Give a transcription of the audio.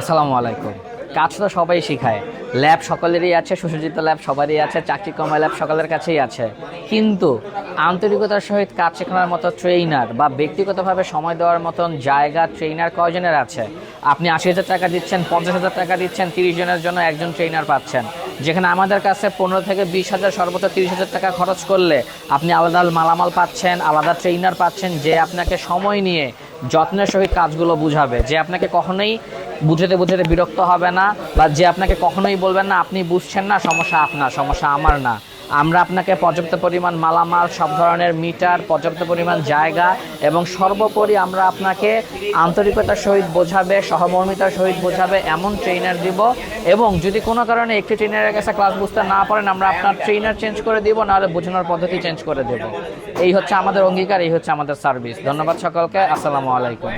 আসসালামু আলাইকুম। কাজ তো সবাই শিখায়। ল্যাব সকলেরই আছে, সুসজ্জিত ল্যাব সবারই আছে, চাকরি কমা ল্যাব সকলের কাছেই আছে। কিন্তু আন্তরিকতার সহিত কাজ শেখানোর মতো ট্রেইনার বা ব্যক্তিগতভাবে সময় দেওয়ার মতন জায়গা ট্রেইনার কয়জনের আছে? আপনি আশি হাজার টাকা দিচ্ছেন, পঞ্চাশ হাজার টাকা দিচ্ছেন, তিরিশ জনের জন্য একজন ট্রেইনার পাচ্ছেন। যেখানে আমাদের কাছে পনেরো থেকে বিশ হাজার, সর্বোচ্চ তিরিশ হাজার টাকা খরচ করলে আপনি আলাদা মালামাল পাচ্ছেন, আলাদা ট্রেইনার পাচ্ছেন যে আপনাকে সময় নিয়ে যত্নের সহিত কাজগুলো বুঝাবে। যে আপনাকে কখনোই বুঝেতে বুঝেতে বিরক্ত হবে না বা যে আপনাকে কখনোই বলবেন না, আপনি বুঝছেন না, সমস্যা আপনার, সমস্যা আমার না। আমরা আপনাকে পর্যাপ্ত পরিমাণ মালামাল, সব ধরনের মিটার, পর্যাপ্ত পরিমাণ জায়গা এবং সর্বোপরি আমরা আপনাকে আন্তরিকতার সহিত বোঝাবে, সহমর্মিতার সহিত বোঝাবে, এমন ট্রেনার দিব এবং যদি কোনো কারণে একটি ট্রেনারের কাছে ক্লাস বুঝতে না পারেন, আমরা আপনার ট্রেনার চেঞ্জ করে দিব, নাহলে বোঝানোর পদ্ধতি চেঞ্জ করে দেব। এই হচ্ছে আমাদের অঙ্গীকার, এই হচ্ছে আমাদের সার্ভিস ধন্যবাদ সকলকে, আসসালামু আলাইকুম।